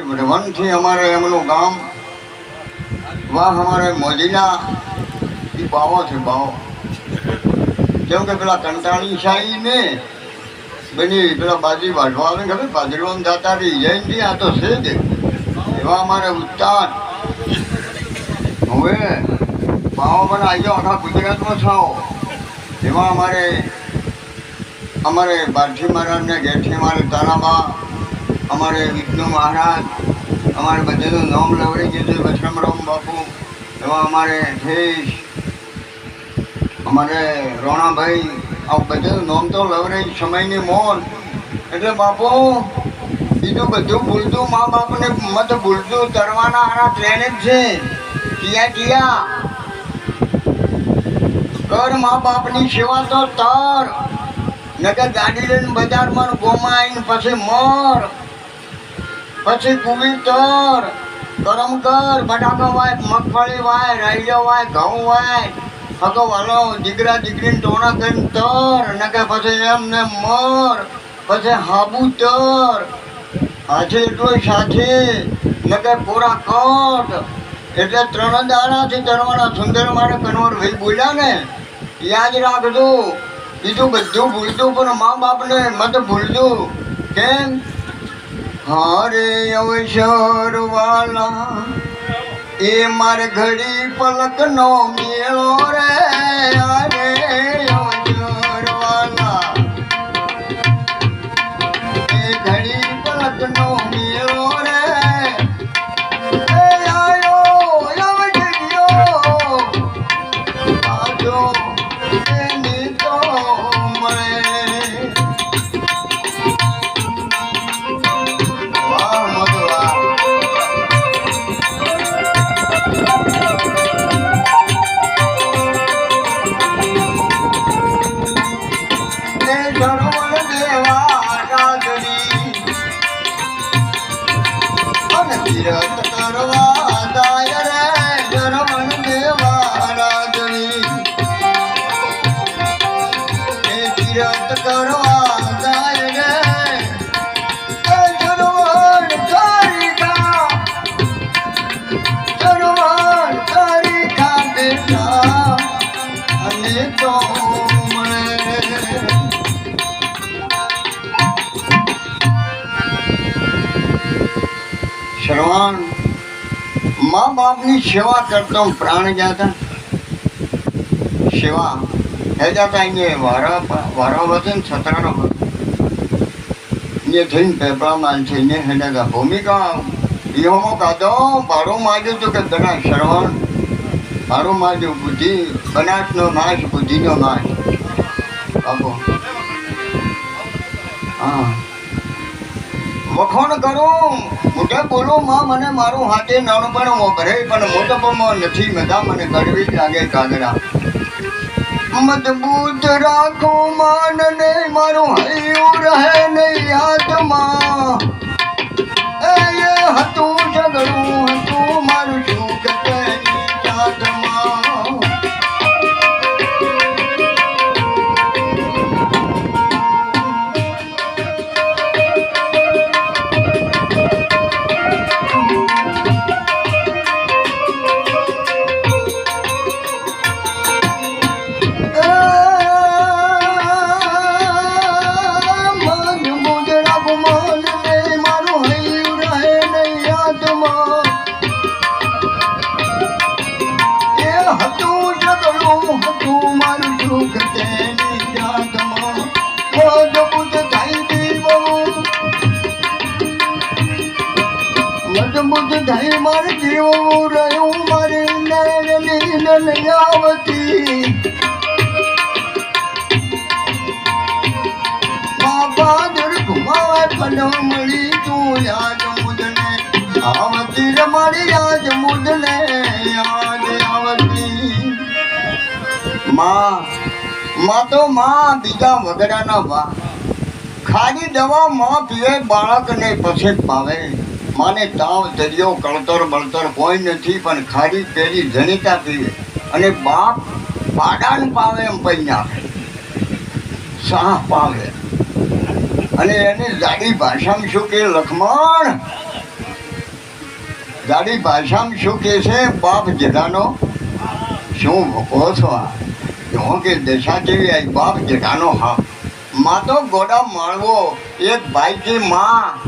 વનથી અમારે એમનું ગામ વાહ અમારે મોજીના, એ બાવો છે, બાવો. જેમ કે પેલા કંટાળી શાહી ને, બની પેલા બાજરી વાઢવા આવે, ખબર? બાજરીમાં જતા રહી જૈન આ તો છે જ. એવા અમારે ઉત્તાન. હવે બાવો મને આવી જાઓ, આખા ગુજરાતમાં છાઓ એમાં અમારે અમારે બારથી મહારાજને ઘેરથી અમારે તારામાં અમારે વિષ્ણુ મહારાજ, અમારે બધાનું નામ લવડી ગયું છે વસરામરામ બાપુ, એવા અમારે ધેશ અમારે રોણાભાઈ, આ બધાનું નામ તો લવરાય સમયની મોન એટલે બાપુ, બીજું બધું ભૂલતું મા બાપને મત ભૂલતું તરવાના આના ટ્રેન જ છે. કિયા કિયા. કર મા બાપની સેવા તો તર. નગર ગાડી લઈને બજારમાં ગોમાં આવીને પછી મર. પછી કુવી તર, ગરમ કર, બટાકા વાય, મગફળી વાય રાઈડો વાય, ઘઉં વાય હકો વાલો, દીકરા દીકરીને ટોણા કરીને તર ને કે પછી એમને મર, પછી હાબુ તર, હાથે એટલો સાથે કે પૂરા કટ. એટલે ત્રણ દાડાથી તરવાના સુંદર મારે કનવર ભાઈ બોલ્યા ને, યાદ રાખજો. બીજું બધું ભૂલતું પણ મા બાપને મત ભૂલજો. કેમ? હારે અવસર વાલા એ મારે ઘડી પલકનો મેળો રે હારે શ્રવણ, મા બાપની સેવા કરતો પ્રાણ જાતા. સેવા હેજા જાતા અહીંયા વારા વારા વચન છતરાનો એ થઈને પેપરા માલ છે ને હેડા હતા ભૂમિકા, ઈહોમાં કાઢો ભાડું માગ્યું હતું કે તને શ્રવણ ભાડું માગ્યું બુદ્ધિ, બનાસનો નાશ બુદ્ધિનો નાશ બાપુ. હા. વખોણ કરું. મોટે બોલું, માં, મને મારું હાથે નાનપણ વપરે પણ મોટપમાં નથી. મજા મને કરવી લાગે કાગરા. મજબૂત રાખો માનને, મારું હૈયું રહે. મારે જીવવું રહ્યું, મારી નયનની નીંદ આવતી. બાબા દર આવતી રે બીજા વગડાના વા ખાલી દવા માં બાળકને પછી પાવે માને તાવ, દરિયો, કળતર, બળતર કોઈ નથી, પણ ખાલી પેલી જનિતા પીવે. અને બાપ પાડાન પાવે એમ પૈયા સાહ પાવે. અને એને જાડી ભાષામાં શું કે લખમણ? દાડી ભાષામાં શું કે છે, બાપ જડાનો શું કહો છો આ? હું કે દશા જેવી આવી બાપ જડાનો હા. માં તો ગોડા માળવો, એક ભાઈ કે, માં